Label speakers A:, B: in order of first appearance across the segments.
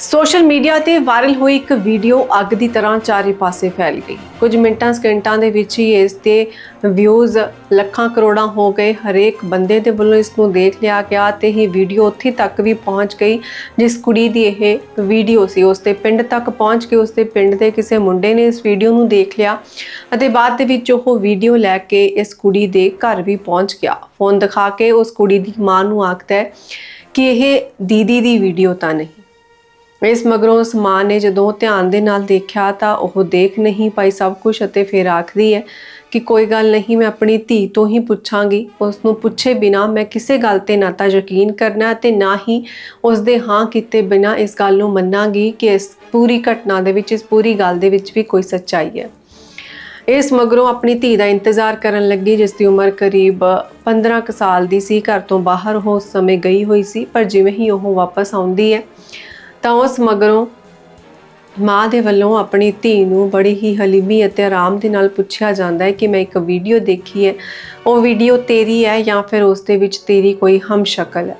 A: Social media ਤੇ viral ਹੋਈ ਇੱਕ ਵੀਡੀਓ ਅੱਗ ਦੀ ਤਰ੍ਹਾਂ ਚਾਰੇ ਪਾਸੇ ਫੈਲ ਗਈ। ਕੁਝ ਮਿੰਟਾਂ, ਸਕਿੰਟਾਂ ਦੇ ਵਿੱਚ ਹੀ ਇਸ ਤੇ ਵਿਊਜ਼ ਲੱਖਾਂ ਕਰੋੜਾਂ ਹੋ ਗਏ। ਹਰੇਕ ਬੰਦੇ ਦੇ ਵੱਲੋਂ ਇਸ ਨੂੰ ਦੇਖ ਲਿਆ ਗਿਆ ਤੇ ਇਹ ਵੀਡੀਓ ਉੱਥੇ ਤੱਕ ਵੀ ਪਹੁੰਚ ਗਈ ਜਿਸ ਕੁੜੀ ਦੀ ਇਹ ਵੀਡੀਓ ਸੀ। ਉਸ ਦੇ ਪਿੰਡ ਤੱਕ ਪਹੁੰਚ ਕੇ ਉਸ ਦੇ ਪਿੰਡ ਦੇ ਕਿਸੇ ਮੁੰਡੇ ਨੇ ਇਸ ਵੀਡੀਓ ਨੂੰ ਦੇਖ ਲਿਆ ਅਤੇ ਬਾਅਦ ਦੇ ਵਿੱਚ ਉਹ ਵੀਡੀਓ ਲੈ ਕੇ ਇਸ ਕੁੜੀ ਦੇ ਘਰ ਵੀ ਪਹੁੰਚ ਗਿਆ। ਫੋਨ ਦਿਖਾ ਕੇ ਉਸ ਕੁੜੀ ਦੀ ਮਾਂ ਨੂੰ ਆਖਦਾ ਹੈ ਕਿ ਇਹ ਦੀਦੀ ਦੀ ਵੀਡੀਓ ਤਾਂ ਨਹੀਂ। ਇਸ ਮਗਰੋਂ ਉਸ ਮਾਂ ਨੇ ਜਦੋਂ ਧਿਆਨ ਦੇ ਨਾਲ ਦੇਖਿਆ ਤਾਂ ਉਹ ਦੇਖ ਨਹੀਂ ਪਾਈ ਸਭ ਕੁਝ ਅਤੇ ਫਿਰ ਆਖਦੀ ਹੈ ਕਿ ਕੋਈ ਗੱਲ ਨਹੀਂ, ਮੈਂ ਆਪਣੀ ਧੀ ਤੋਂ ਹੀ ਪੁੱਛਾਂਗੀ। ਉਸ ਨੂੰ ਪੁੱਛੇ ਬਿਨਾ ਮੈਂ ਕਿਸੇ ਗੱਲ ਤੇ ਨਾ ਤਾਂ ਯਕੀਨ ਕਰਨਾ ਤੇ ਨਾ ਹੀ ਉਸ ਦੇ ਹਾਂ ਕੀਤੇ ਬਿਨਾ ਇਸ ਗੱਲ ਨੂੰ ਮੰਨਾਂਗੀ ਕਿ ਇਸ ਪੂਰੀ ਘਟਨਾ ਦੇ ਵਿੱਚ, ਇਸ ਪੂਰੀ ਗੱਲ ਦੇ ਵਿੱਚ ਵੀ ਕੋਈ ਸੱਚਾਈ ਹੈ। ਇਸ ਮਗਰੋਂ ਆਪਣੀ ਧੀ ਦਾ ਇੰਤਜ਼ਾਰ ਕਰਨ ਲੱਗੀ, ਜਿਸ ਦੀ ਉਮਰ ਕਰੀਬ 15 ਕੁ ਸਾਲ ਦੀ ਸੀ, ਘਰ ਤੋਂ ਬਾਹਰ ਉਹ ਉਸ ਸਮੇਂ ਗਈ ਹੋਈ ਸੀ, ਪਰ ਜਿਵੇਂ ਹੀ ਉਹ ਵਾਪਸ ਆਉਂਦੀ ਹੈ ਤਾਂ ਉਸ ਮਗਰੋਂ ਮਾਂ ਦੇ ਵੱਲੋਂ ਆਪਣੀ ਧੀ ਨੂੰ ਬੜੀ ਹੀ ਹਲੀਮੀ ਅਤੇ ਆਰਾਮ ਦੇ ਨਾਲ ਪੁੱਛਿਆ ਜਾਂਦਾ ਹੈ ਕਿ ਮੈਂ ਇੱਕ ਵੀਡੀਓ ਦੇਖੀ ਹੈ। ਉਹ ਵੀਡੀਓ ਤੇਰੀ ਹੈ ਜਾਂ ਫਿਰ ਉਸ ਦੇ ਵਿੱਚ ਤੇਰੀ ਕੋਈ ਹਮਸ਼ਕਲ ਹੈ?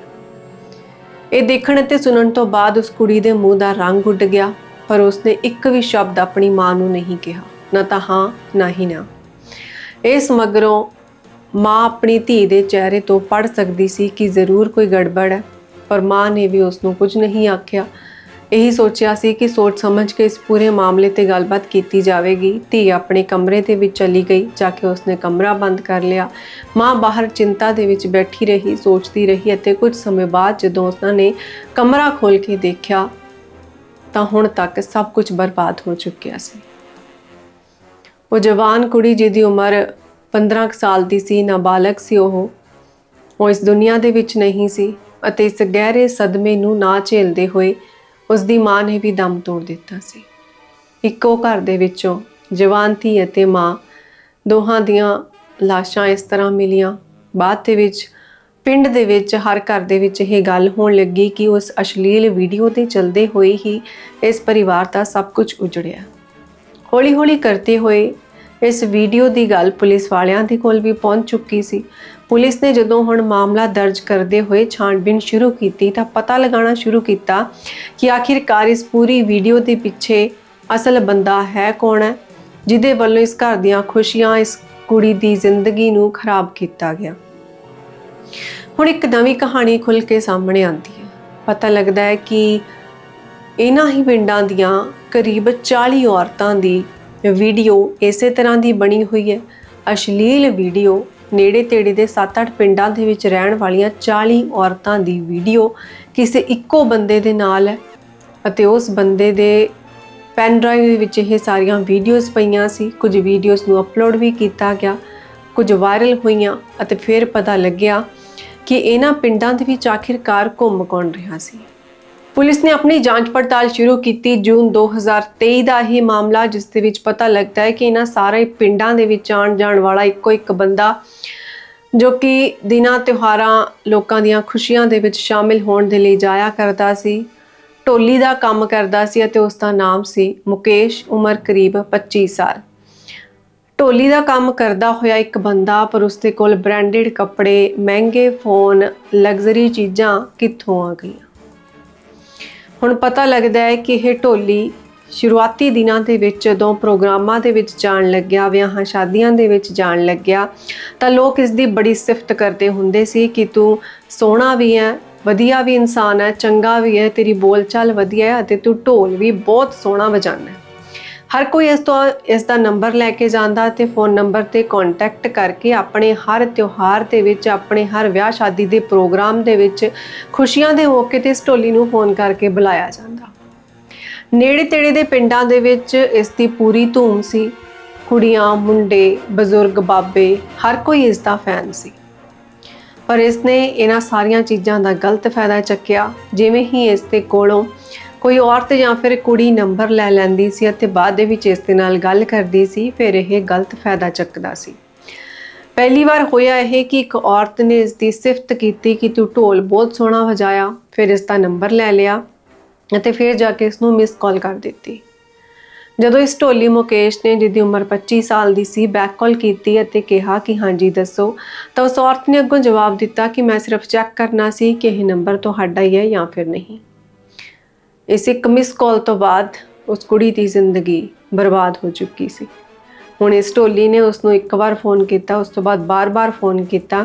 A: ਇਹ ਦੇਖਣ ਅਤੇ ਸੁਣਨ ਤੋਂ ਬਾਅਦ ਉਸ ਕੁੜੀ ਦੇ ਮੂੰਹ ਦਾ ਰੰਗ ਉੱਡ ਗਿਆ, ਪਰ ਉਸਨੇ ਇੱਕ ਵੀ ਸ਼ਬਦ ਆਪਣੀ ਮਾਂ ਨੂੰ ਨਹੀਂ ਕਿਹਾ, ਨਾ ਤਾਂ ਹਾਂ, ਨਾ ਹੀ ਨਾ। ਇਸ ਮਗਰੋਂ ਮਾਂ ਆਪਣੀ ਧੀ ਦੇ ਚਿਹਰੇ ਤੋਂ ਪੜ ਸਕਦੀ ਸੀ ਕਿ ਜ਼ਰੂਰ ਕੋਈ ਗੜਬੜ ਹੈ। ਪਰ ਮਾਂ ਨੇ ਵੀ ਉਸ ਨੂੰ ਕੁਝ ਨਹੀਂ ਆਖਿਆ। ਇਹੀ ਸੋਚਿਆ ਸੀ ਕਿ ਸੋਚ ਸਮਝ ਕੇ ਇਸ ਪੂਰੇ ਮਾਮਲੇ ਤੇ ਗੱਲਬਾਤ ਕੀਤੀ ਜਾਵੇਗੀ। ਧੀ ਆਪਣੇ ਕਮਰੇ ਦੇ ਵਿੱਚ ਚਲੀ ਗਈ, ਜਾ ਕੇ ਉਸਨੇ ਕਮਰਾ ਬੰਦ ਕਰ ਲਿਆ। ਮਾਂ ਬਾਹਰ ਚਿੰਤਾ ਦੇ ਵਿੱਚ ਬੈਠੀ ਰਹੀ, ਸੋਚਦੀ ਰਹੀ ਅਤੇ ਕੁਝ ਸਮੇਂ ਬਾਅਦ ਜਦੋਂ ਉਸਨਾਂ ਨੇ ਕਮਰਾ ਖੋਲ ਕੇ ਦੇਖਿਆ, ਤਾਂ ਹੁਣ ਤੱਕ ਸਭ ਕੁਝ ਬਰਬਾਦ ਹੋ ਚੁੱਕਿਆ ਸੀ। ਉਹ ਜਵਾਨ ਕੁੜੀ ਜਿਹਦੀ ਉਮਰ 15 ਕੁ ਸਾਲ ਦੀ ਸੀ, ਨਾਬਾਲਗ ਸੀ ਉਹ। ਉਹ ਇਸ ਦੁਨੀਆ ਦੇ ਵਿੱਚ ਨਹੀਂ ਸੀ। ਅਤੇ ਇਸ ਗਹਿਰੇ ਸਦਮੇ ਨੂੰ ਨਾ ਝੇਲਦੇ ਹੋਏ ਉਸ ਦੀ ਮਾਂ ਨੇ ਵੀ ਦਮ ਤੋੜ ਦਿੱਤਾ ਸੀ। ਇੱਕੋ ਘਰ ਦੇ ਵਿੱਚੋਂ ਜਵਾਨ ਧੀ ਅਤੇ ਮਾਂ ਦੋਹਾਂ ਦੀਆਂ ਲਾਸ਼ਾਂ ਇਸ ਤਰ੍ਹਾਂ ਮਿਲੀਆਂ। ਬਾਅਦ ਦੇ ਵਿੱਚ, ਪਿੰਡ ਦੇ ਵਿੱਚ ਹਰ ਘਰ ਦੇ ਵਿੱਚ ਇਹ ਗੱਲ ਹੋਣ ਲੱਗੀ ਕਿ ਉਸ ਅਸ਼ਲੀਲ ਵੀਡੀਓ ਤੇ ਚੱਲਦੇ ਹੋਏ ਹੀ ਇਸ ਪਰਿਵਾਰ ਦਾ ਸਭ ਕੁਝ ਉਜੜਿਆ। ਹੌਲੀ-ਹੌਲੀ ਕਰਦੇ ਹੋਏ ਇਸ ਵੀਡੀਓ ਦੀ ਗੱਲ ਪੁਲਿਸ ਵਾਲਿਆਂ ਦੇ ਕੋਲ ਵੀ ਪਹੁੰਚ ਚੁੱਕੀ ਸੀ। ਪੁਲਿਸ ਨੇ ਜਦੋਂ ਹੁਣ ਮਾਮਲਾ ਦਰਜ ਕਰਦੇ ਹੋਏ ਛਾਣਬੀਣ ਸ਼ੁਰੂ ਕੀਤੀ ਤਾਂ ਪਤਾ ਲਗਾਉਣਾ ਸ਼ੁਰੂ ਕੀਤਾ ਕਿ ਆਖਿਰਕਾਰ ਇਸ ਪੂਰੀ ਵੀਡੀਓ ਦੇ ਪਿੱਛੇ ਅਸਲ ਬੰਦਾ ਹੈ ਕੌਣ ਹੈ, ਜਿਹਦੇ ਵੱਲੋਂ ਇਸ ਘਰ ਦੀਆਂ ਖੁਸ਼ੀਆਂ, ਇਸ ਕੁੜੀ ਦੀ ਜ਼ਿੰਦਗੀ ਨੂੰ ਖਰਾਬ ਕੀਤਾ ਗਿਆ। ਹੁਣ ਇੱਕ ਨਵੀਂ ਕਹਾਣੀ ਖੁੱਲ ਕੇ ਸਾਹਮਣੇ ਆਉਂਦੀ ਹੈ। ਪਤਾ ਲੱਗਦਾ ਹੈ ਕਿ ਇਹਨਾਂ ਹੀ ਪਿੰਡਾਂ ਦੀਆਂ ਕਰੀਬ 40 ਔਰਤਾਂ ਦੀ ਵੀਡੀਓ ਇਸੇ ਤਰ੍ਹਾਂ ਦੀ ਬਣੀ ਹੋਈ ਹੈ। ਅਸ਼ਲੀਲ ਵੀਡੀਓ ਨੇੜੇ ਤੇੜੇ ਦੇ 7-8 ਪਿੰਡਾਂ ਦੇ ਵਿੱਚ ਰਹਿਣ ਵਾਲੀਆਂ 40 ਔਰਤਾਂ ਦੀ ਵੀਡੀਓ ਕਿਸੇ ਇੱਕੋ ਬੰਦੇ ਦੇ ਨਾਲ ਹੈ ਅਤੇ ਉਸ ਬੰਦੇ ਦੇ ਪੈਨ ਡਰਾਈਵ ਦੇ ਵਿੱਚ ਇਹ ਸਾਰੀਆਂ ਵੀਡੀਓਜ਼ ਪਈਆਂ ਸੀ। ਕੁਝ ਵੀਡੀਓਜ਼ ਨੂੰ ਅਪਲੋਡ ਵੀ ਕੀਤਾ ਗਿਆ, ਕੁਝ ਵਾਇਰਲ ਹੋਈਆਂ ਅਤੇ ਫਿਰ ਪਤਾ ਲੱਗਿਆ ਕਿ ਇਹਨਾਂ ਪਿੰਡਾਂ ਦੇ ਵਿੱਚ ਆਖਿਰਕਾਰ ਘੁੰਮ ਕੌਣ ਰਿਹਾ ਸੀ। ਪੁਲਿਸ ਨੇ ਆਪਣੀ ਜਾਂਚ ਪੜਤਾਲ ਸ਼ੁਰੂ ਕੀਤੀ। ਜੂਨ 2023 ਦਾ ਇਹ ਮਾਮਲਾ, ਜਿਸ ਦੇ ਵਿੱਚ ਪਤਾ ਲੱਗਦਾ ਹੈ ਕਿ ਇਹਨਾਂ ਸਾਰੇ ਪਿੰਡਾਂ ਦੇ ਵਿੱਚ ਆਉਣ ਜਾਣ ਵਾਲਾ ਇੱਕੋ ਇੱਕ ਬੰਦਾ, ਜੋ ਕਿ ਦਿਨਾਂ ਤਿਉਹਾਰਾਂ ਲੋਕਾਂ ਦੀਆਂ ਖੁਸ਼ੀਆਂ ਦੇ ਵਿੱਚ ਸ਼ਾਮਿਲ ਹੋਣ ਦੇ ਲਈ ਜਾਇਆ ਕਰਦਾ ਸੀ, ਢੋਲੀ ਦਾ ਕੰਮ ਕਰਦਾ ਸੀ ਅਤੇ ਉਸ ਦਾ ਨਾਮ ਸੀ ਮੁਕੇਸ਼, ਉਮਰ ਕਰੀਬ 25 ਸਾਲ। ਢੋਲੀ ਦਾ ਕੰਮ ਕਰਦਾ ਹੋਇਆ ਇੱਕ ਬੰਦਾ, ਪਰ ਉਸਦੇ ਕੋਲ ਬ੍ਰਾਂਡਡ ਕੱਪੜੇ, ਮਹਿੰਗੇ ਫੋਨ ਲਗਜ਼ਰੀ ਚੀਜ਼ਾਂ ਕਿੱਥੋਂ ਆ ਗਈਆਂ? ਹੁਣ ਪਤਾ ਲੱਗਦਾ ਹੈ ਕਿ ਇਹ ਢੋਲੀ ਸ਼ੁਰੂਆਤੀ ਦਿਨਾਂ ਦੇ ਵਿੱਚ ਜਦੋਂ ਪ੍ਰੋਗਰਾਮਾਂ ਦੇ ਵਿੱਚ ਜਾਣ ਲੱਗਿਆ, ਵਿਆਹਾਂ ਸ਼ਾਦੀਆਂ ਦੇ ਵਿੱਚ ਜਾਣ ਲੱਗਿਆ, ਤਾਂ ਲੋਕ ਇਸ ਦੀ ਬੜੀ ਸਿਫਤ ਕਰਦੇ ਹੁੰਦੇ ਸੀ ਕਿ ਤੂੰ ਸੋਹਣਾ ਵੀ ਹੈ, ਵਧੀਆ ਵੀ ਇਨਸਾਨ ਹੈ, ਚੰਗਾ ਵੀ ਹੈ, ਤੇਰੀ ਬੋਲਚਾਲ ਵਧੀਆ ਹੈ ਅਤੇ ਤੂੰ ਢੋਲ ਵੀ ਬਹੁਤ ਸੋਹਣਾ ਵਜਾਉਂਦਾ ਹੈ। ਹਰ ਕੋਈ ਇਸ ਤੋਂ, ਇਸ ਦਾ ਨੰਬਰ ਲੈ ਕੇ ਜਾਂਦਾ ਤੇ ਫੋਨ ਨੰਬਰ ਤੇ ਕੰਟੈਕਟ ਕਰਕੇ ਆਪਣੇ ਹਰ ਤਿਉਹਾਰ ਦੇ ਵਿੱਚ, ਆਪਣੇ ਹਰ ਵਿਆਹ ਸ਼ਾਦੀ ਦੇ ਪ੍ਰੋਗਰਾਮ ਦੇ ਵਿੱਚ ਖੁਸ਼ੀਆਂ ਦੇ ਮੌਕੇ ਤੇ ਇਸ ਢੋਲੀ ਨੂੰ ਫੋਨ ਕਰਕੇ ਬੁਲਾਇਆ ਜਾਂਦਾ। ਨੇੜੇ ਤੇੜੇ ਦੇ ਪਿੰਡਾਂ ਦੇ ਵਿੱਚ ਇਸ ਦੀ ਪੂਰੀ ਧੂਮ ਸੀ। ਕੁੜੀਆਂ, ਮੁੰਡੇ, ਬਜ਼ੁਰਗ, ਬਾਬੇ, ਹਰ ਕੋਈ ਇਸ ਦਾ ਫੈਨ ਸੀ। ਪਰ ਇਸ ਨੇ ਇਹਨਾਂ ਸਾਰੀਆਂ ਚੀਜ਼ਾਂ ਦਾ ਗਲਤ ਫਾਇਦਾ ਚੱਕਿਆ। ਜਿਵੇਂ ਹੀ ਇਸ ਦੇ ਕੋਲੋਂ ਕੋਈ ਔਰਤ ਜਾਂ ਫਿਰ ਕੁੜੀ ਨੰਬਰ ਲੈ ਲੈਂਦੀ ਸੀ ਅਤੇ ਬਾਅਦ ਦੇ ਵਿੱਚ ਇਸ ਦੇ ਨਾਲ ਗੱਲ ਕਰਦੀ ਸੀ, ਫਿਰ ਇਹ ਗਲਤ ਫਾਇਦਾ ਚੱਕਦਾ ਸੀ। ਪਹਿਲੀ ਵਾਰ ਹੋਇਆ ਇਹ ਕਿ ਇੱਕ ਔਰਤ ਨੇ ਇਸ ਦੀ ਸਿਫਤ ਕੀਤੀ ਕਿ ਤੂੰ ਢੋਲ ਬਹੁਤ ਸੋਹਣਾ ਵਜਾਇਆ, ਫਿਰ ਇਸ ਦਾ ਨੰਬਰ ਲੈ ਲਿਆ ਅਤੇ ਫਿਰ ਜਾ ਕੇ ਇਸ ਨੂੰ ਮਿਸ ਕਾਲ ਕਰ ਦਿੱਤੀ। ਜਦੋਂ ਇਸ ਢੋਲੀ ਮੁਕੇਸ਼ ਨੇ, ਜਿਹਦੀ ਉਮਰ 25 ਸਾਲ ਦੀ ਸੀ ਬੈਕ ਕਾਲ ਕੀਤੀ ਅਤੇ ਕਿਹਾ ਕਿ ਹਾਂਜੀ, ਦੱਸੋ, ਤਾਂ ਉਸ ਔਰਤ ਨੇ ਅੱਗੋਂ ਜਵਾਬ ਦਿੱਤਾ ਕਿ ਮੈਂ ਸਿਰਫ ਚੈੱਕ ਕਰਨਾ ਸੀ ਕਿ ਇਹ ਨੰਬਰ ਤੁਹਾਡਾ ਹੀ ਹੈ ਜਾਂ ਫਿਰ ਨਹੀਂ। ਇਸ ਇੱਕ ਮਿਸ ਕਾਲ ਤੋਂ ਬਾਅਦ ਉਸ ਕੁੜੀ ਦੀ ਜ਼ਿੰਦਗੀ ਬਰਬਾਦ ਹੋ ਚੁੱਕੀ ਸੀ। ਹੁਣ ਇਸ ਢੋਲੀ ਨੇ ਉਸ ਨੂੰ ਇੱਕ ਵਾਰ ਫੋਨ ਕੀਤਾ, ਉਸ ਤੋਂ ਬਾਅਦ ਬਾਰ-ਬਾਰ ਫੋਨ ਕੀਤਾ।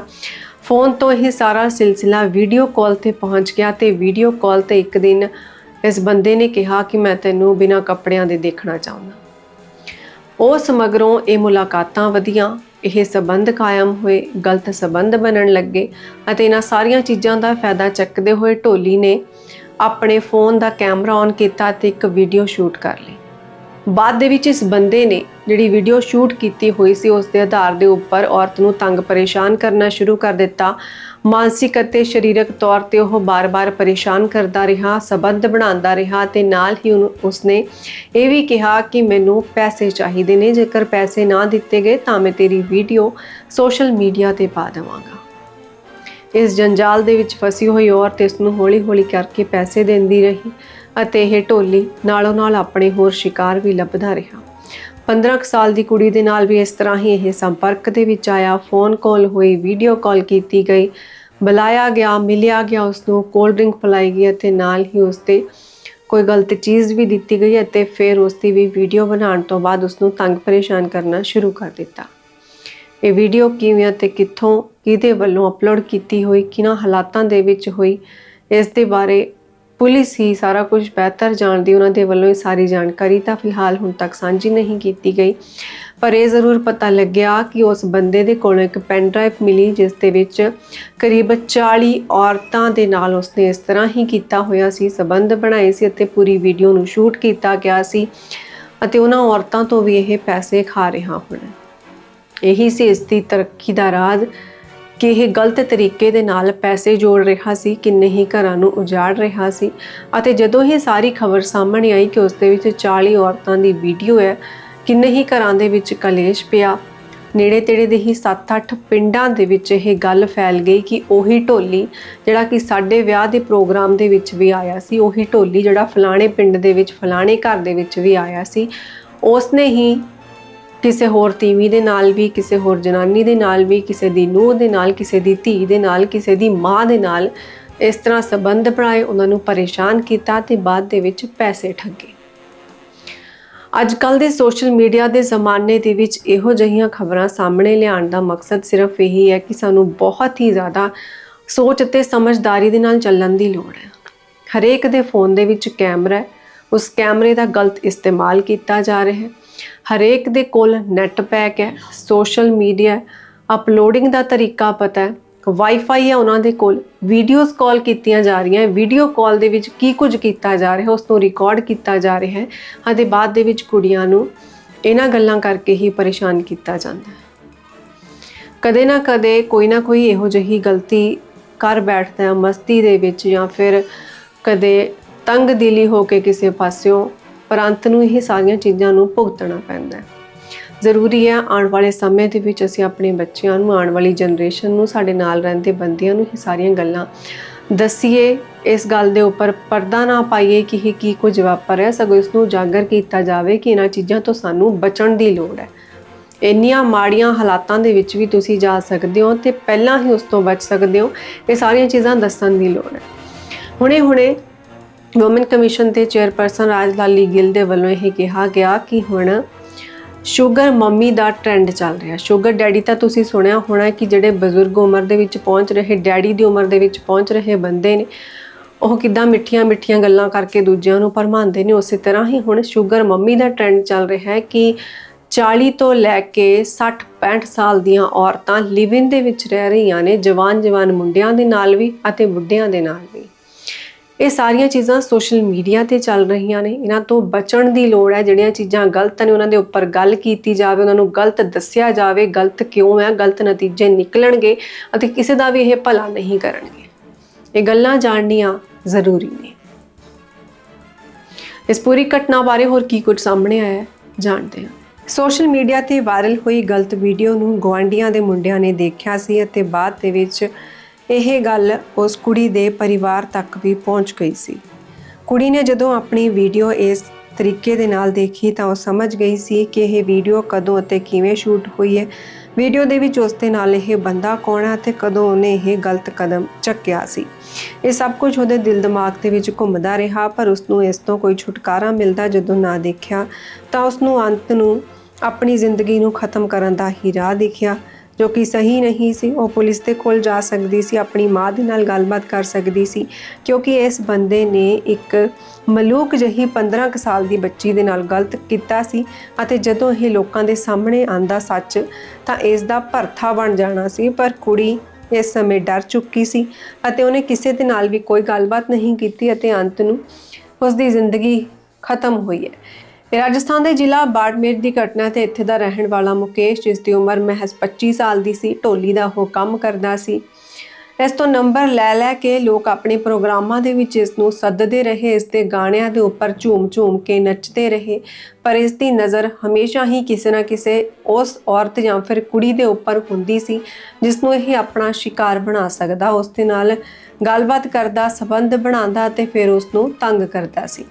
A: ਫੋਨ ਤੋਂ ਇਹ ਸਾਰਾ ਸਿਲਸਿਲਾ ਵੀਡੀਓ ਕਾਲ ਤੇ ਪਹੁੰਚ ਗਿਆ ਤੇ ਵੀਡੀਓ ਕਾਲ ਤੇ ਇੱਕ ਦਿਨ ਇਸ ਬੰਦੇ ਨੇ ਕਿਹਾ ਕਿ ਮੈਂ ਤੈਨੂੰ ਬਿਨਾਂ ਕੱਪੜਿਆਂ ਦੇ ਦੇਖਣਾ ਚਾਹੁੰਦਾ। ਉਸ ਮਗਰੋਂ ਇਹ ਮੁਲਾਕਾਤਾਂ ਵਧੀਆਂ, ਇਹ ਸਬੰਧ ਕਾਇਮ ਹੋਏ, ਗਲਤ ਸਬੰਧ ਬਣਨ ਲੱਗੇ ਅਤੇ ਇਹਨਾਂ ਸਾਰੀਆਂ ਚੀਜ਼ਾਂ ਦਾ ਫਾਇਦਾ ਚੱਕਦੇ ਹੋਏ ਢੋਲੀ ਨੇ ਆਪਣੇ ਫੋਨ ਦਾ ਕੈਮਰਾ ਔਨ ਕੀਤਾ ਤੇ ਇੱਕ ਵੀਡੀਓ ਸ਼ੂਟ ਕਰ ਲਈ। ਬਾਅਦ ਦੇ ਵਿੱਚ ਇਸ ਬੰਦੇ ਨੇ ਜਿਹੜੀ ਵੀਡੀਓ ਸ਼ੂਟ ਕੀਤੀ ਹੋਈ ਸੀ, ਉਸ ਦੇ ਆਧਾਰ ਦੇ ਉੱਪਰ ਔਰਤ ਨੂੰ ਤੰਗ ਪਰੇਸ਼ਾਨ ਕਰਨਾ ਸ਼ੁਰੂ ਕਰ ਦਿੱਤਾ। ਮਾਨਸਿਕ ਅਤੇ ਸਰੀਰਕ ਤੌਰ ਤੇ ਉਹ ਬਾਰ-ਬਾਰ ਪਰੇਸ਼ਾਨ ਕਰਦਾ ਰਿਹਾ, ਸਬੰਧ ਬਣਾਉਂਦਾ ਰਿਹਾ ਤੇ ਨਾਲ ਹੀ ਉਹਨੂੰ- ਉਸਨੇ ਇਹ ਵੀ ਕਿਹਾ ਕਿ ਮੈਨੂੰ ਪੈਸੇ ਚਾਹੀਦੇ ਨੇ, ਜੇਕਰ ਪੈਸੇ ਨਾ ਦਿੱਤੇ ਗਏ ਤਾਂ ਮੈਂ ਤੇਰੀ ਵੀਡੀਓ ਸੋਸ਼ਲ ਮੀਡੀਆ ਤੇ ਪਾ ਦੇਵਾਂਗਾ। ਇਸ ਜੰਜਾਲ ਦੇ ਵਿੱਚ ਫਸੀ ਹੋਈ ਔਰਤ ਇਸ ਨੂੰ ਹੌਲੀ-ਹੌਲੀ ਕਰਕੇ ਪੈਸੇ ਦਿੰਦੀ ਰਹੀ ਅਤੇ ਇਹ ਢੋਲੀ ਨਾਲੋਂ ਨਾਲ ਆਪਣੇ ਹੋਰ ਸ਼ਿਕਾਰ ਵੀ ਲੱਭਦਾ ਰਿਹਾ। 15 ਕੁ ਸਾਲ ਦੀ ਕੁੜੀ ਦੇ ਨਾਲ ਵੀ ਇਸ ਤਰ੍ਹਾਂ ਹੀ ਇਹ ਸੰਪਰਕ ਦੇ ਵਿੱਚ ਆਇਆ। ਫੋਨ ਕਾਲ ਹੋਈ, ਵੀਡੀਓ ਕਾਲ ਕੀਤੀ ਗਈ, ਬੁਲਾਇਆ ਗਿਆ, ਮਿਲਿਆ ਗਿਆ ਉਸ ਨੂੰ ਕੋਲਡ ਡਰਿੰਕ ਪਿਲਾਈ ਗਈ ਅਤੇ ਨਾਲ ਹੀ ਉਸ ਤੇ ਕੋਈ ਗਲਤ ਚੀਜ਼ ਵੀ ਦਿੱਤੀ ਗਈ ਅਤੇ ਫਿਰ ਉਸ ਦੀ ਵੀ ਵੀਡੀਓ ਬਣਾਉਣ ਤੋਂ ਬਾਅਦ ਉਸ ਨੂੰ ਤੰਗ ਪਰੇਸ਼ਾਨ ਕਰਨਾ ਸ਼ੁਰੂ ਕਰ ਦਿੱਤਾ। ਇਹ ਵੀਡੀਓ ਕਿਵੇਂ ਅਤੇ ਕਿੱਥੋਂ, ਕਿਹਦੇ ਵੱਲੋਂ ਅਪਲੋਡ ਕੀਤੀ ਹੋਈ, ਕਿਹਨਾਂ ਹਾਲਾਤਾਂ ਦੇ ਵਿੱਚ ਹੋਈ, ਇਸ ਦੇ ਬਾਰੇ ਪੁਲਿਸ ਹੀ ਸਾਰਾ ਕੁਝ ਬਿਹਤਰ ਜਾਣਦੀ, ਉਹਨਾਂ ਦੇ ਵੱਲੋਂ ਇਹ ਸਾਰੀ ਜਾਣਕਾਰੀ ਤਾਂ ਫਿਲਹਾਲ ਹੁਣ ਤੱਕ ਸਾਂਝੀ ਨਹੀਂ ਕੀਤੀ ਗਈ। ਪਰ ਇਹ ਜ਼ਰੂਰ ਪਤਾ ਲੱਗਿਆ ਕਿ ਉਸ ਬੰਦੇ ਦੇ ਕੋਲੋਂ ਇੱਕ ਪੈਨ ਡਰਾਈਵ ਮਿਲੀ, ਜਿਸ ਦੇ ਵਿੱਚ ਕਰੀਬ 40 ਔਰਤਾਂ ਦੇ ਨਾਲ ਉਸਨੇ ਇਸ ਤਰ੍ਹਾਂ ਹੀ ਕੀਤਾ ਹੋਇਆ ਸੀ, ਸਬੰਧ ਬਣਾਏ ਸੀ ਅਤੇ ਪੂਰੀ ਵੀਡੀਓ ਨੂੰ ਸ਼ੂਟ ਕੀਤਾ ਗਿਆ ਸੀ ਅਤੇ ਉਹਨਾਂ ਔਰਤਾਂ ਤੋਂ ਵੀ ਇਹ ਪੈਸੇ ਖਾ ਰਿਹਾ ਹੁਣ। ਇਹੀ ਸੀ ਇਸ ਦੀ ਤਰੱਕੀ ਦਾ ਰਾਜ਼ ਕਿ ਇਹ ਗਲਤ ਤਰੀਕੇ ਦੇ ਨਾਲ ਪੈਸੇ ਜੋੜ ਰਿਹਾ ਸੀ ਕਿੰਨੇ ਹੀ ਘਰਾਂ ਨੂੰ ਉਜਾੜ ਰਿਹਾ ਸੀ। ਅਤੇ ਜਦੋਂ ਇਹ ਸਾਰੀ ਖਬਰ ਸਾਹਮਣੇ ਆਈ ਕਿ ਉਸ ਦੇ ਵਿੱਚ 40 ਔਰਤਾਂ ਦੀ ਵੀਡੀਓ ਹੈ ਕਿੰਨੇ ਹੀ ਘਰਾਂ ਦੇ ਵਿੱਚ ਕਲੇਸ਼ ਪਿਆ ਨੇੜੇ ਤੇੜੇ ਦੇ ਹੀ 7-8 ਪਿੰਡਾਂ ਦੇ ਵਿੱਚ ਇਹ ਗੱਲ ਫੈਲ ਗਈ ਕਿ ਉਹੀ ਢੋਲੀ ਜਿਹੜਾ ਕਿ ਸਾਡੇ ਵਿਆਹ ਦੇ ਪ੍ਰੋਗਰਾਮ ਦੇ ਵਿੱਚ ਵੀ ਆਇਆ ਸੀ, ਉਹੀ ਢੋਲੀ ਜਿਹੜਾ ਫਲਾਣੇ ਪਿੰਡ ਦੇ ਵਿੱਚ, ਫਲਾਣੇ ਘਰ ਦੇ ਵਿੱਚ ਵੀ ਆਇਆ ਸੀ ਉਸ ਨੇ ਹੀ ਕਿਸੇ ਹੋਰ ਤੀਵੀ ਦੇ ਨਾਲ ਵੀ, ਕਿਸੇ ਹੋਰ ਜਨਾਨੀ ਦੇ ਨਾਲ ਵੀ, ਕਿਸੇ ਦੀ ਨੂੰਹ ਦੇ ਨਾਲ, ਕਿਸੇ ਦੀ ਧੀ ਦੇ ਨਾਲ, ਕਿਸੇ ਦੀ ਮਾਂ ਦੇ ਨਾਲ ਇਸ ਤਰ੍ਹਾਂ ਸਬੰਧ ਬਣਾਏ, ਉਹਨਾਂ ਨੂੰ ਪਰੇਸ਼ਾਨ ਕੀਤਾ ਤੇ ਬਾਅਦ ਦੇ ਵਿੱਚ ਪੈਸੇ ਠੱਗੇ। ਅੱਜ ਕੱਲ ਦੇ ਸੋਸ਼ਲ ਮੀਡੀਆ ਦੇ ਜ਼ਮਾਨੇ ਦੇ ਵਿੱਚ ਇਹੋ ਜਿਹੀਆਂ ਖਬਰਾਂ ਸਾਹਮਣੇ ਲਿਆਉਣ ਦਾ ਮਕਸਦ ਸਿਰਫ ਇਹੀ ਹੈ ਕਿ ਸਾਨੂੰ ਬਹੁਤ ਹੀ ਜ਼ਿਆਦਾ ਸੋਚ ਅਤੇ ਸਮਝਦਾਰੀ ਦੇ ਨਾਲ ਚੱਲਣ ਦੀ ਲੋੜ ਹੈ। ਹਰੇਕ ਦੇ ਫੋਨ ਦੇ ਵਿੱਚ ਕੈਮਰਾ ਹੈ, ਉਸ ਕੈਮਰੇ ਦਾ ਗਲਤ ਇਸਤੇਮਾਲ ਕੀਤਾ ਜਾ ਰਿਹਾ ਹੈ ਹਰੇਕ ਦੇ ਕੋਲ ਨੈਟ ਪੈਕ ਹੈ ਸੋਸ਼ਲ ਮੀਡੀਆ ਅਪਲੋਡਿੰਗ ਦਾ ਤਰੀਕਾ ਪਤਾ ਹੈ ਵਾਈਫਾਈ ਹੈ ਉਹਨਾਂ ਦੇ ਕੋਲ ਵੀਡੀਓਜ਼ ਕਾਲ ਕੀਤੀਆਂ ਜਾ ਰਹੀਆਂ ਵੀਡੀਓ ਕਾਲ ਦੇ ਵਿੱਚ ਕੀ ਕੁਝ ਕੀਤਾ ਜਾ ਰਿਹਾ ਹੈ ਉਸ ਨੂੰ ਰਿਕਾਰਡ ਕੀਤਾ ਜਾ ਰਿਹਾ ਹੈ, ਅਤੇ ਬਾਅਦ ਦੇ ਵਿੱਚ ਕੁੜੀਆਂ ਨੂੰ ਇਹਨਾਂ ਗੱਲਾਂ ਕਰਕੇ ਹੀ ਪਰੇਸ਼ਾਨ ਕੀਤਾ ਜਾਂਦਾ ਹੈ। ਕਦੇ ਨਾ ਕਦੇ ਕੋਈ ਨਾ ਕੋਈ ਇਹੋ ਜਿਹੀ ਗਲਤੀ ਕਰ ਬੈਠਦਾ ਹੈ, ਮਸਤੀ ਦੇ ਵਿੱਚ ਜਾਂ ਫਿਰ ਕਦੇ ਤੰਗ ਦਿਲੀ ਹੋ ਕੇ ਕਿਸੇ ਪਾਸਿਓਂ ਪਰ ਅੰਤ ਨੂੰ ਇਹ ਸਾਰੀਆਂ ਚੀਜ਼ਾਂ ਨੂੰ ਭੁਗਤਣਾ ਪੈਂਦਾ ਹੈ। ਜ਼ਰੂਰੀ ਹੈ ਆਉਣ ਵਾਲੇ ਸਮੇਂ ਦੇ ਵਿੱਚ ਅਸੀਂ ਆਪਣੇ ਬੱਚਿਆਂ ਨੂੰ, ਆਉਣ ਵਾਲੀ ਜਨਰੇਸ਼ਨ ਨੂੰ, ਸਾਡੇ ਨਾਲ ਰਹਿੰਦੇ ਬੰਦਿਆਂ ਨੂੰ ਇਹ ਸਾਰੀਆਂ ਗੱਲਾਂ ਦਸੀਏ। ਇਸ ਗੱਲ ਦੇ ਉੱਪਰ ਪਰਦਾ ਨਾ ਪਾਈਏ ਕਿ ਇਹ ਕੀ ਕੁਝ ਵਾਪਰ ਰਿਹਾ, ਸਗੋਂ ਇਸ ਨੂੰ ਉਜਾਗਰ ਕੀਤਾ ਜਾਵੇ ਕਿ ਇਹਨਾਂ ਚੀਜ਼ਾਂ ਤੋਂ ਸਾਨੂੰ ਬਚਣ ਦੀ ਲੋੜ ਹੈ। ਇੰਨੀਆਂ ਮਾੜੀਆਂ ਹਾਲਾਤਾਂ ਦੇ ਵਿੱਚ ਵੀ ਤੁਸੀਂ ਜਾ ਸਕਦੇ ਹੋ ਤੇ ਪਹਿਲਾਂ ਹੀ ਉਸ ਤੋਂ ਬਚ ਸਕਦੇ ਹੋ। ਇਹ ਸਾਰੀਆਂ ਚੀਜ਼ਾਂ ਦੱਸਣ ਦੀ ਲੋੜ ਹੈ। ਹੁਣੇ ਹੁਣੇ ਵੂਮਨ ਕਮਿਸ਼ਨ ਦੇ ਚੇਅਰਪਰਸਨ ਰਾਜ ਲਾਲੀ ਗਿੱਲ ਦੇ ਵੱਲੋਂ ਇਹ ਕਿਹਾ ਗਿਆ ਕਿ ਹੁਣ ਸ਼ੂਗਰ ਮੰਮੀ ਦਾ ਟ੍ਰੈਂਡ ਚੱਲ ਰਿਹਾ। ਸ਼ੂਗਰ ਡੈਡੀ ਤਾਂ ਤੁਸੀਂ ਸੁਣਿਆ ਹੋਣਾ ਕਿ ਜਿਹੜੇ ਬਜ਼ੁਰਗ ਉਮਰ ਦੇ ਵਿੱਚ ਪਹੁੰਚ ਰਹੇ ਡੈਡੀ ਦੀ ਉਮਰ ਦੇ ਵਿੱਚ ਪਹੁੰਚ ਰਹੇ ਬੰਦੇ ਨੇ, ਉਹ ਕਿਦਾਂ ਮਿੱਠੀਆਂ ਮਿੱਠੀਆਂ ਗੱਲਾਂ ਕਰਕੇ ਦੂਜਿਆਂ ਨੂੰ ਭਰਮਾਉਂਦੇ ਨੇ। ਉਸੇ ਤਰ੍ਹਾਂ ਹੀ ਹੁਣ ਸ਼ੂਗਰ ਮੰਮੀ ਦਾ ਟ੍ਰੈਂਡ ਚੱਲ ਰਿਹਾ ਹੈ ਕਿ 40 ਤੋਂ ਲੈ ਕੇ 60 65 ਸਾਲ ਦੀਆਂ ਔਰਤਾਂ ਲਿਵਿੰਗ ਦੇ ਵਿੱਚ ਰਹਿ ਰਹੀਆਂ ਨੇ ਜਵਾਨ ਜਵਾਨ ਮੁੰਡਿਆਂ ਦੇ ਨਾਲ ਵੀ ਅਤੇ ਬੁੱਢਿਆਂ ਦੇ ਨਾਲ ਵੀ। ਇਹ ਸਾਰੀਆਂ ਚੀਜ਼ਾਂ ਸੋਸ਼ਲ ਮੀਡੀਆ ਤੇ ਚੱਲ ਰਹੀਆਂ ਨੇ। ਇਹਨਾਂ ਤੋਂ ਬਚਣ ਦੀ ਲੋੜ ਹੈ। ਜਿਹੜੀਆਂ ਚੀਜ਼ਾਂ ਗਲਤ ਨੇ, ਉਹਨਾਂ ਦੇ ਉੱਪਰ ਗੱਲ ਕੀਤੀ ਜਾਵੇ, ਉਹਨਾਂ ਨੂੰ ਗਲਤ ਦੱਸਿਆ ਜਾਵੇ, ਗਲਤ ਕਿਉਂ ਹੈ, ਗਲਤ ਨਤੀਜੇ ਨਿਕਲਣਗੇ ਅਤੇ ਕਿਸੇ ਦਾ ਵੀ ਇਹ ਭਲਾ ਨਹੀਂ ਕਰਨਗੇ। ਇਹ ਗੱਲਾਂ ਜਾਣਨੀਆਂ ਜ਼ਰੂਰੀ ਨੇ। ਇਸ ਪੂਰੀ ਘਟਨਾ ਬਾਰੇ ਹੋਰ ਕੀ ਕੁਝ ਸਾਹਮਣੇ ਆਇਆ ਜਾਣਦੇ ਹਾਂ। ਸੋਸ਼ਲ ਮੀਡੀਆ ਤੇ ਵਾਇਰਲ ਹੋਈ ਗਲਤ ਵੀਡੀਓ ਨੂੰ ਗਵਾਂਡੀਆਂ ਦੇ ਮੁੰਡਿਆਂ ਨੇ ਦੇਖਿਆ ਸੀ ਅਤੇ ਬਾਅਦ ਦੇ ਵਿੱਚ ਇਹ ਗੱਲ ਉਸ ਕੁੜੀ ਦੇ ਪਰਿਵਾਰ ਤੱਕ ਵੀ ਪਹੁੰਚ ਗਈ ਸੀ। ਕੁੜੀ ਨੇ ਜਦੋਂ ਆਪਣੀ ਵੀਡੀਓ ਇਸ ਤਰੀਕੇ ਦੇ ਨਾਲ ਦੇਖੀ ਤਾਂ ਉਹ ਸਮਝ ਗਈ ਸੀ ਕਿ ਇਹ ਵੀਡੀਓ ਕਦੋਂ ਅਤੇ ਕਿਵੇਂ ਸ਼ੂਟ ਹੋਈ ਹੈ। ਵੀਡੀਓ ਦੇ ਵਿੱਚ ਉਸ ਦੇ ਨਾਲ ਇਹ ਬੰਦਾ ਕੌਣ ਹੈ ਅਤੇ ਕਦੋਂ ਉਹਨੇ ਇਹ ਗਲਤ ਕਦਮ ਚੱਕਿਆ ਸੀ। ਇਹ ਸਭ ਕੁਝ ਉਹਦੇ ਦਿਲ ਦਿਮਾਗ ਦੇ ਵਿੱਚ ਘੁੰਮਦਾ ਰਿਹਾ ਪਰ ਉਸ ਨੂੰ ਇਸ ਤੋਂ ਕੋਈ ਛੁਟਕਾਰਾ ਮਿਲਦਾ ਜਦੋਂ ਨਾ ਦੇਖਿਆ ਤਾਂ ਉਸ ਨੂੰ ਅੰਤ ਨੂੰ ਆਪਣੀ ਜ਼ਿੰਦਗੀ ਨੂੰ ਖਤਮ ਕਰਨ ਦਾ ਹੀ ਰਾਹ ਦਿਖਿਆ। ਜੋ ਕਿ ਸਹੀ ਨਹੀਂ ਸੀ, ਉਹ ਪੁਲਿਸ ਦੇ ਕੋਲ ਜਾ ਸਕਦੀ ਸੀ, ਆਪਣੀ ਮਾਂ ਦੇ ਨਾਲ ਗੱਲਬਾਤ ਕਰ ਸਕਦੀ ਸੀ, ਕਿਉਂਕਿ ਇਸ ਬੰਦੇ ਨੇ ਇੱਕ ਮਲੂਕ ਜਹੀ 15 ਕੁ ਸਾਲ ਦੀ ਬੱਚੀ ਦੇ ਨਾਲ ਗਲਤ ਕੀਤਾ ਸੀ ਅਤੇ ਜਦੋਂ ਇਹ ਲੋਕਾਂ ਦੇ ਸਾਹਮਣੇ ਆਂਦਾ ਸੱਚ, ਤਾਂ ਇਸ ਦਾ ਭਰਥਾ ਬਣ ਜਾਣਾ ਸੀ, ਪਰ ਕੁੜੀ ਇਸ ਸਮੇਂ ਡਰ ਚੁੱਕੀ ਸੀ ਅਤੇ ਉਹਨੇ ਕਿਸੇ ਦੇ ਨਾਲ ਵੀ ਕੋਈ ਗੱਲਬਾਤ ਨਹੀਂ ਕੀਤੀ ਅਤੇ ਅੰਤ ਨੂੰ ਉਸ ਦੀ ਜ਼ਿੰਦਗੀ ਖਤਮ ਹੋਈ ਹੈ। ਇਹ ਰਾਜਸਥਾਨ ਦੇ ਜ਼ਿਲ੍ਹਾ ਬਾੜਮੇਰ ਦੀ ਘਟਨਾ ਤੇ ਇੱਥੇ ਦਾ ਰਹਿਣ ਵਾਲਾ ਮੁਕੇਸ਼, ਜਿਸ ਦੀ ਉਮਰ ਮਹਿਜ਼ 25 ਸਾਲ ਦੀ ਸੀ, ਢੋਲੀ ਦਾ ਉਹ ਕੰਮ ਕਰਦਾ ਸੀ। ਇਸ ਤੋਂ ਨੰਬਰ ਲੈ ਲੈ ਕੇ ਲੋਕ ਆਪਣੇ ਪ੍ਰੋਗਰਾਮਾਂ ਦੇ ਵਿੱਚ ਇਸ ਨੂੰ ਸੱਦਦੇ ਰਹੇ, ਇਸ ਦੇ ਗਾਣਿਆਂ ਦੇ ਉੱਪਰ ਝੂਮ-ਝੂਮ ਕੇ ਨੱਚਦੇ ਰਹੇ। ਪਰ ਇਸ ਦੀ ਨਜ਼ਰ ਹਮੇਸ਼ਾ ਹੀ ਕਿਸੇ ਨਾ ਕਿਸੇ ਉਸ ਔਰਤ ਜਾਂ ਫਿਰ ਕੁੜੀ ਦੇ ਉੱਪਰ ਹੁੰਦੀ ਸੀ, ਜਿਸ ਨੂੰ ਇਹ ਆਪਣਾ ਸ਼ਿਕਾਰ ਬਣਾ ਸਕਦਾ। ਉਸ ਦੇ ਨਾਲ ਗੱਲਬਾਤ ਕਰਦਾ, ਸਬੰਧ ਬਣਾਉਂਦਾ ਅਤੇ ਫਿਰ ਉਸ ਨੂੰ ਤੰਗ ਕਰਦਾ ਸੀ।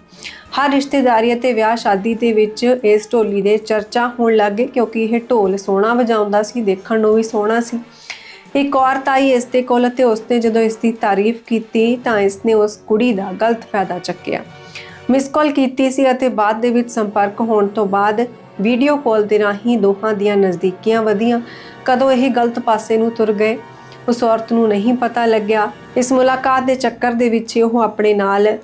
A: ਹਰ ਰਿਸ਼ਤੇਦਾਰੀ ਅਤੇ ਵਿਆਹ ਸ਼ਾਦੀ ਦੇ ਵਿੱਚ ਇਸ ਢੋਲੀ ਦੇ ਚਰਚਾ ਹੋਣ ਲੱਗੇ ਕਿਉਂਕਿ ਇਹ ਢੋਲ ਸੋਹਣਾ ਵਜਾਉਂਦਾ ਸੀ, ਦੇਖਣ ਨੂੰ ਵੀ ਸੋਹਣਾ ਸੀ। ਇੱਕ ਔਰਤ ਆਈ ਇਸ ਦੇ ਕੋਲ ਅਤੇ ਉਸਨੇ ਜਦੋਂ ਇਸ ਦੀ ਤਾਰੀਫ ਕੀਤੀ ਤਾਂ ਇਸਨੇ ਉਸ ਕੁੜੀ ਦਾ ਗਲਤ ਫਾਇਦਾ ਚੱਕਿਆ। ਮਿਸ ਕਾਲ ਕੀਤੀ ਸੀ ਅਤੇ ਬਾਅਦ ਦੇ ਵਿੱਚ ਸੰਪਰਕ ਹੋਣ ਤੋਂ ਬਾਅਦ ਵੀਡੀਓ ਕਾਲ ਦੇ ਰਾਹੀਂ ਦੋਹਾਂ ਦੀਆਂ ਨਜ਼ਦੀਕੀਆਂ ਵਧੀਆਂ। ਕਦੋਂ ਇਹ ਗਲਤ ਪਾਸੇ ਨੂੰ ਤੁਰ ਗਏ ਉਸ ਔਰਤ ਨੂੰ ਨਹੀਂ ਪਤਾ ਲੱਗਿਆ। ਇਸ ਮੁਲਾਕਾਤ ਦੇ ਚੱਕਰ ਦੇ ਵਿੱਚ ਉਹ ਆਪਣੇ ਨਾਲ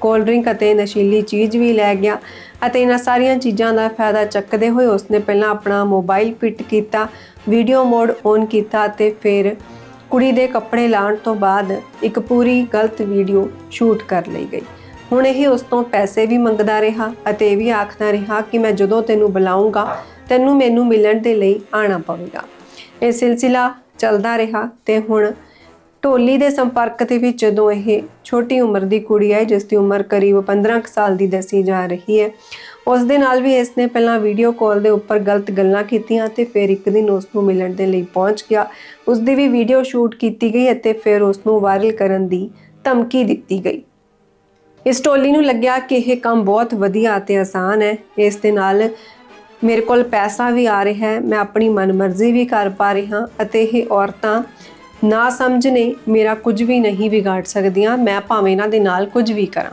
A: ਕੋਲਡ ਡਰਿੰਕ ਅਤੇ ਨਸ਼ੀਲੀ ਚੀਜ਼ ਵੀ ਲੈ ਗਿਆ ਅਤੇ ਇਹਨਾਂ ਸਾਰੀਆਂ ਚੀਜ਼ਾਂ ਦਾ ਫਾਇਦਾ ਚੱਕਦੇ ਹੋਏ ਉਸਨੇ ਪਹਿਲਾਂ ਆਪਣਾ ਮੋਬਾਈਲ ਫਿੱਟ ਕੀਤਾ, ਵੀਡੀਓ ਮੋਡ ਔਨ ਕੀਤਾ ਅਤੇ ਫਿਰ ਕੁੜੀ ਦੇ ਕੱਪੜੇ ਲਾਉਣ ਤੋਂ ਬਾਅਦ ਇੱਕ ਪੂਰੀ ਗਲਤ ਵੀਡੀਓ ਸ਼ੂਟ ਕਰ ਲਈ ਗਈ। ਹੁਣ ਇਹ ਉਸ ਤੋਂ ਪੈਸੇ ਵੀ ਮੰਗਦਾ ਰਿਹਾ ਅਤੇ ਇਹ ਵੀ ਆਖਦਾ ਰਿਹਾ ਕਿ ਮੈਂ ਜਦੋਂ ਤੈਨੂੰ ਬੁਲਾਉਂਗਾ ਤੈਨੂੰ ਮੈਨੂੰ ਮਿਲਣ ਦੇ ਲਈ ਆਣਾ ਪਵੇਗਾ। ਇਹ ਸਿਲਸਿਲਾ ਚੱਲਦਾ ਰਿਹਾ ਤੇ ਹੁਣ ਢੋਲੀ ਦੇ ਸੰਪਰਕ ਦੇ ਵਿੱਚ ਜਦੋਂ ਇਹ ਛੋਟੀ ਉਮਰ ਦੀ ਕੁੜੀ ਹੈ ਜਿਸ ਦੀ ਉਮਰ ਕਰੀਬ 15 ਕੁ ਸਾਲ ਦੀ ਦੱਸੀ ਜਾ ਰਹੀ ਹੈ, ਉਸ ਦੇ ਨਾਲ ਵੀ ਇਸ ਨੇ ਪਹਿਲਾਂ ਵੀਡੀਓ ਕਾਲ ਦੇ ਉੱਪਰ ਗਲਤ ਗੱਲਾਂ ਕੀਤੀਆਂ ਤੇ ਫਿਰ ਇੱਕ ਦਿਨ ਉਸ ਨੂੰ ਮਿਲਣ ਦੇ ਲਈ ਪਹੁੰਚ ਗਿਆ। ਉਸ ਦੀ ਵੀ ਵੀਡੀਓ ਸ਼ੂਟ ਕੀਤੀ ਗਈ ਅਤੇ ਫਿਰ ਉਸ ਨੂੰ ਵਾਇਰਲ ਕਰਨ ਦੀ ਧਮਕੀ ਦਿੱਤੀ ਗਈ। ਇਸ ਟੋਲੀ ਨੂੰ ਲੱਗਿਆ ਕਿ ਇਹ ਕੰਮ ਬਹੁਤ ਵਧੀਆ ਅਤੇ ਆਸਾਨ ਹੈ। ਇਸ ਦੇ ਨਾਲ ਮੇਰੇ ਕੋਲ ਪੈਸਾ ਵੀ ਆ ਰਿਹਾ ਹੈ, ਮੈਂ ਆਪਣੀ ਮਨਮਰਜ਼ੀ ਵੀ ਕਰ ਪਾ ਰਿਹਾ ਅਤੇ ਇਹ ਔਰਤਾਂ ਨਾ ਸਮਝ ਨੇ ਮੇਰਾ ਕੁਝ ਵੀ ਨਹੀਂ ਵਿਗਾੜ ਸਕਦੀਆਂ, ਮੈਂ ਭਾਵੇਂ ਇਹਨਾਂ ਦੇ ਨਾਲ ਕੁਝ ਵੀ ਕਰਾਂ।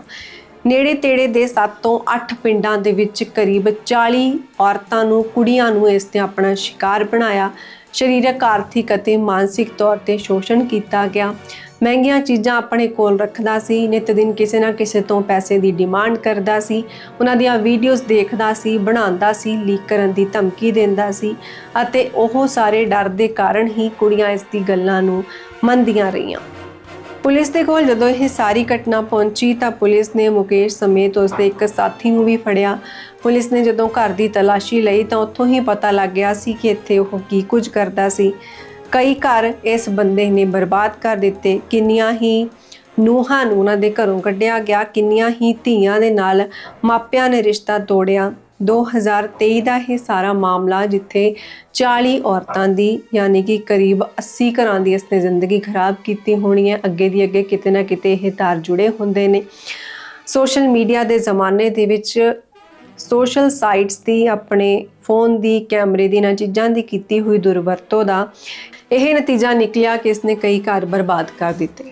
A: ਨੇੜੇ ਤੇੜੇ ਦੇ 7 ਤੋਂ 8 ਪਿੰਡਾਂ ਦੇ ਵਿੱਚ ਕਰੀਬ 40 ਔਰਤਾਂ ਨੂੰ, ਕੁੜੀਆਂ ਨੂੰ ਇਸ ਤੇ ਆਪਣਾ ਸ਼ਿਕਾਰ ਬਣਾਇਆ। ਸਰੀਰਕ, ਆਰਥਿਕ ਅਤੇ ਮਾਨਸਿਕ ਤੌਰ ਤੇ ਸ਼ੋਸ਼ਣ ਕੀਤਾ ਗਿਆ। ਮਹਿੰਗੀਆਂ ਚੀਜ਼ਾਂ ਆਪਣੇ ਕੋਲ ਰੱਖਦਾ ਸੀ, ਨਿਤ ਦਿਨ ਕਿਸੇ ਨਾ ਕਿਸੇ ਤੋਂ ਪੈਸੇ ਦੀ ਡਿਮਾਂਡ ਕਰਦਾ ਸੀ, ਉਹਨਾਂ ਦੀਆਂ ਵੀਡੀਓਜ਼ ਦੇਖਦਾ ਸੀ, ਬਣਾਉਂਦਾ ਸੀ, ਲੀਕ ਕਰਨ ਦੀ ਧਮਕੀ ਦਿੰਦਾ ਸੀ ਅਤੇ ਉਹ ਸਾਰੇ ਡਰ ਦੇ ਕਾਰਨ ਹੀ ਕੁੜੀਆਂ ਇਸ ਦੀ ਗੱਲਾਂ ਨੂੰ ਮੰਨਦੀਆਂ ਰਹੀਆਂ। ਪੁਲਿਸ ਦੇ ਕੋਲ ਜਦੋਂ ਇਹ ਸਾਰੀ ਘਟਨਾ ਪਹੁੰਚੀ ਤਾਂ ਪੁਲਿਸ ਨੇ ਮੁਕੇਸ਼ ਸਮੇਤ ਉਸ ਦੇ ਇੱਕ ਸਾਥੀ ਨੂੰ ਵੀ ਫੜਿਆ। ਪੁਲਿਸ ਨੇ ਜਦੋਂ ਘਰ ਦੀ ਤਲਾਸ਼ੀ ਲਈ ਤਾਂ ਉੱਥੋਂ ਹੀ ਪਤਾ ਲੱਗ ਗਿਆ ਸੀ ਕਿ ਇੱਥੇ ਉਹ ਕੀ ਕੁਝ ਕਰਦਾ ਸੀ। ਕਈ ਘਰ ਇਸ ਬੰਦੇ ਨੇ ਬਰਬਾਦ ਕਰ ਦਿੱਤੇ। ਕਿੰਨੀਆਂ ਹੀ ਨੂਹਾਂ ਨੂੰ ਉਹਨਾਂ ਦੇ ਘਰੋਂ ਕੱਢਿਆ ਗਿਆ, ਕਿੰਨੀਆਂ ਹੀ ਧੀਆਂ ਦੇ ਨਾਲ ਮਾਪਿਆਂ ਨੇ ਰਿਸ਼ਤਾ ਤੋੜਿਆ। 2023 ਦਾ ਇਹ ਸਾਰਾ ਮਾਮਲਾ ਜਿੱਥੇ 40 ਔਰਤਾਂ ਦੀ ਯਾਨੀ ਕਿ ਕਰੀਬ 80 ਘਰਾਂ ਦੀ ਇਸਨੇ ਜ਼ਿੰਦਗੀ ਖਰਾਬ ਕੀਤੀ ਹੋਣੀ ਹੈ। ਅੱਗੇ ਦੀ ਅੱਗੇ ਕਿਤੇ ਨਾ ਕਿਤੇ ਇਹ ਤਾਰ ਜੁੜੇ ਹੁੰਦੇ ਨੇ। ਸੋਸ਼ਲ ਮੀਡੀਆ ਦੇ ਜ਼ਮਾਨੇ ਦੇ ਵਿੱਚ ਸੋਸ਼ਲ ਸਾਈਟਸ ਦੀ, ਆਪਣੇ ਫੋਨ ਦੀ, ਕੈਮਰੇ ਦੀ ਇਹਨਾਂ ਚੀਜ਼ਾਂ ਦੀ ਕੀਤੀ ਹੋਈ ਦੁਰਵਰਤੋਂ ਦਾ ਇਹ ਨਤੀਜਾ ਨਿਕਲਿਆ ਕਿ ਇਸਨੇ ਕਈ ਘਰ ਬਰਬਾਦ ਕਰ ਦਿੱਤੇ।